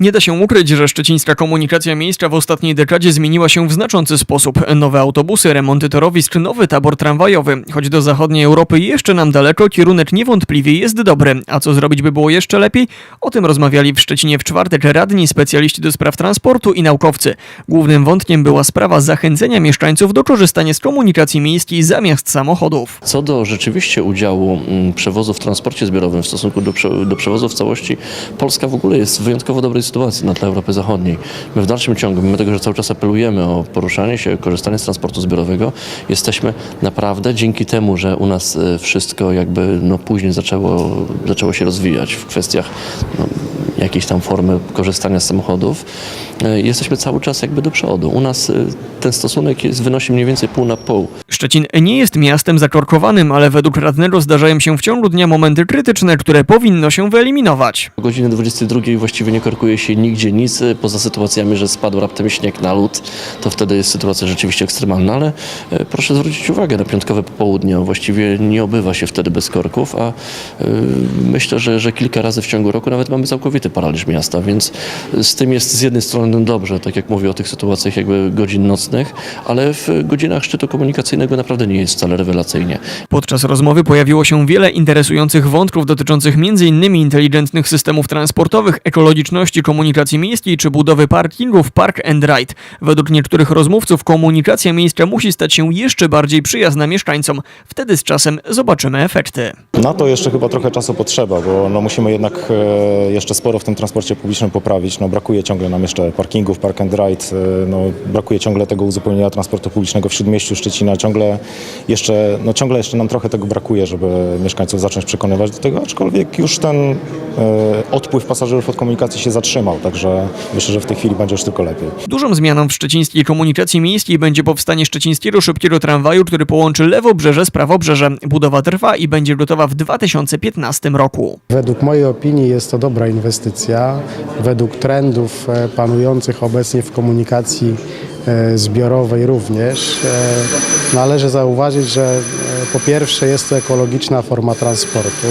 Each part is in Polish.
Nie da się ukryć, że szczecińska komunikacja miejska w ostatniej dekadzie zmieniła się w znaczący sposób. Nowe autobusy, remonty torowisk, nowy tabor tramwajowy. Choć do zachodniej Europy jeszcze nam daleko, kierunek niewątpliwie jest dobry. A co zrobić by było jeszcze lepiej? O tym rozmawiali w Szczecinie w czwartek radni, specjaliści do spraw transportu i naukowcy. Głównym wątkiem była sprawa zachęcenia mieszkańców do korzystania z komunikacji miejskiej zamiast samochodów. Co do rzeczywiście udziału mm, przewozu w transporcie zbiorowym w stosunku do, prze, do przewozu w całości, Polska w ogóle jest w wyjątkowo dobrej sytuacji na tle Europy Zachodniej. My w dalszym ciągu, mimo tego, że cały czas apelujemy o poruszanie się, korzystanie z transportu zbiorowego, jesteśmy naprawdę dzięki temu, że u nas e, wszystko jakby no, później zaczęło, zaczęło się rozwijać w kwestiach no, jakiejś tam formy korzystania z samochodów, e, jesteśmy cały czas jakby do przodu. U nas e, ten stosunek jest, wynosi mniej więcej pół na pół. Szczecin nie jest miastem zakorkowanym, ale według radnego zdarzają się w ciągu dnia momenty krytyczne, które powinno się wyeliminować. O godzinie 22 właściwie nie korkuje się nigdzie nic, e, poza sytuacjami, że spadł raptem śnieg na lód, to wtedy jest sytuacja rzeczywiście ekstremalna, ale proszę zwrócić uwagę na piątkowe popołudnie, właściwie nie obywa się wtedy bez korków, a myślę, że, że kilka razy w ciągu roku nawet mamy całkowity paraliż miasta, więc z tym jest z jednej strony dobrze, tak jak mówię o tych sytuacjach jakby godzin nocnych, ale w godzinach szczytu komunikacyjnego naprawdę nie jest wcale rewelacyjnie. Podczas rozmowy pojawiło się wiele interesujących wątków dotyczących m.in. inteligentnych systemów transportowych, ekologiczności komunikacji miejskiej czy budowy parkingów Park and Ride. Według niektórych rozmówców komunikacja miejska musi stać się jeszcze bardziej przyjazna mieszkańcom. Wtedy z czasem zobaczymy efekty. Na to jeszcze chyba trochę czasu potrzeba, bo no musimy jednak e, jeszcze sporo w tym transporcie publicznym poprawić. No brakuje ciągle nam jeszcze parkingów, park and ride, e, no brakuje ciągle tego uzupełnienia transportu publicznego w Śródmieściu Szczecina. Ciągle jeszcze, no ciągle jeszcze nam trochę tego brakuje, żeby mieszkańców zacząć przekonywać do tego, aczkolwiek już ten e, odpływ pasażerów od komunikacji się zatrzymał, także myślę, że w tej chwili będzie już tylko lepiej. Dużą zmianą w szczecińskiej komunikacji miejskiej będzie powstanie szczecińskiego szybkiego tramwaju, który połączy lewobrzeże z prawobrzeże. Budowa trwa i będzie gotowa w 2015 roku. Według mojej opinii jest to dobra inwestycja. Według trendów e, panujących obecnie w komunikacji e, zbiorowej również e, należy zauważyć, że po pierwsze jest to ekologiczna forma transportu.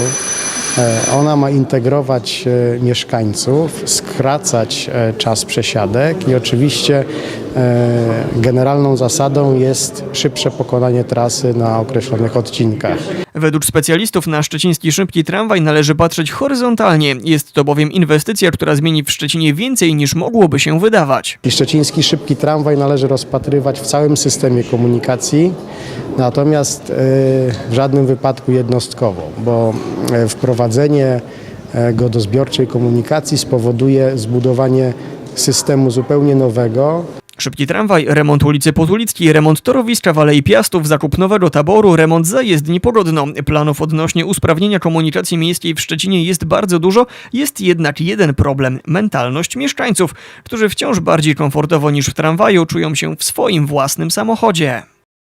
E, Ona ma integrować e, mieszkańców, skracać e, czas przesiadek i oczywiście generalną zasadą jest szybsze pokonanie trasy na określonych odcinkach. Według specjalistów na szczeciński szybki tramwaj należy patrzeć horyzontalnie. Jest to bowiem inwestycja, która zmieni w Szczecinie więcej niż mogłoby się wydawać. I Szczeciński szybki tramwaj należy rozpatrywać w całym systemie komunikacji, natomiast e, w żadnym wypadku jednostkowo, bo e, wprowadzenie e, go do zbiorczej komunikacji spowoduje zbudowanie systemu zupełnie nowego, Szybki tramwaj, remont ulicy Potulickiej, remont torowiska w Alei Piastów, zakup nowego taboru, remont zajezdni Pogodno. Planów odnośnie usprawnienia komunikacji miejskiej w Szczecinie jest bardzo dużo, jest jednak jeden problem – mentalność mieszkańców, którzy wciąż bardziej komfortowo niż w tramwaju czują się w swoim własnym samochodzie.